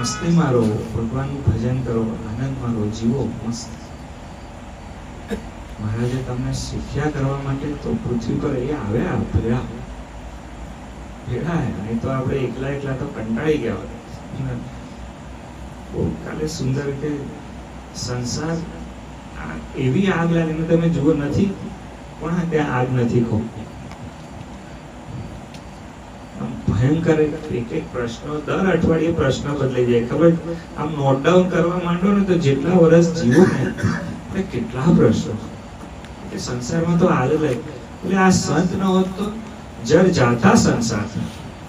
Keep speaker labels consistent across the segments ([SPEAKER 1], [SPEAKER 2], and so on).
[SPEAKER 1] મસ્તીમાં રહો ભગવાનનું ભજન કરો આનંદમાં રહો જીવો મસ્ત. મહારાજે તમને શીખ્યા કરવા માટે તો પૃથ્વી પર એ આવ્યા ભર્યા ભેળા નહીં તો આપણે એકલા એકલા તો કંટાળી ગયા હોત બહુ કાલે સુંદર રીતે સંસાર એવી આગ લાગીને તમે જુઓ, નથી. પણ ત્યાં આગ નથી કહો આમ ભયંકર એક એક પ્રશ્નો, દર અઠવાડિયે પ્રશ્ન બદલાઈ જાય. ખબર? આમ નોટ ડાઉન કરવા માંડો ને તો જેટલા વર્ષ જીવો ને કેટલા પ્રશ્નો. એટલે સંસારમાં તો હાલ એટલે આ સંત ન હોત તો જર જાતા સંસાર.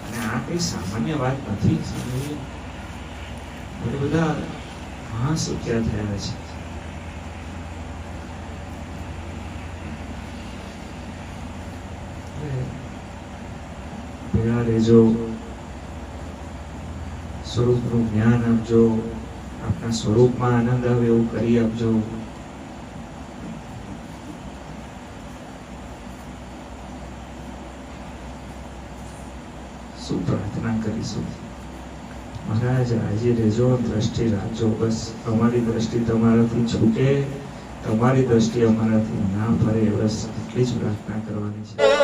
[SPEAKER 1] અને આ કઈ સામાન્ય વાત નથી? એટલે બધા મહા સુખ્યા થયા છે. એટલે ભેળા રહેજો સ્વરૂપનું જ્ઞાન આપજો. આપના સ્વરૂપમાં આનંદ આવે એવું કરી આપજો. શું પ્રાર્થના કરીશું? મહારાજ રાજી રહેજો દ્રષ્ટિ રાખજો. બસ અમારી દ્રષ્ટિ તમારાથી છૂટે, તમારી દ્રષ્ટિ અમારાથી ના ફરે. બસ, એટલી જ પ્રાર્થના કરવાની છે.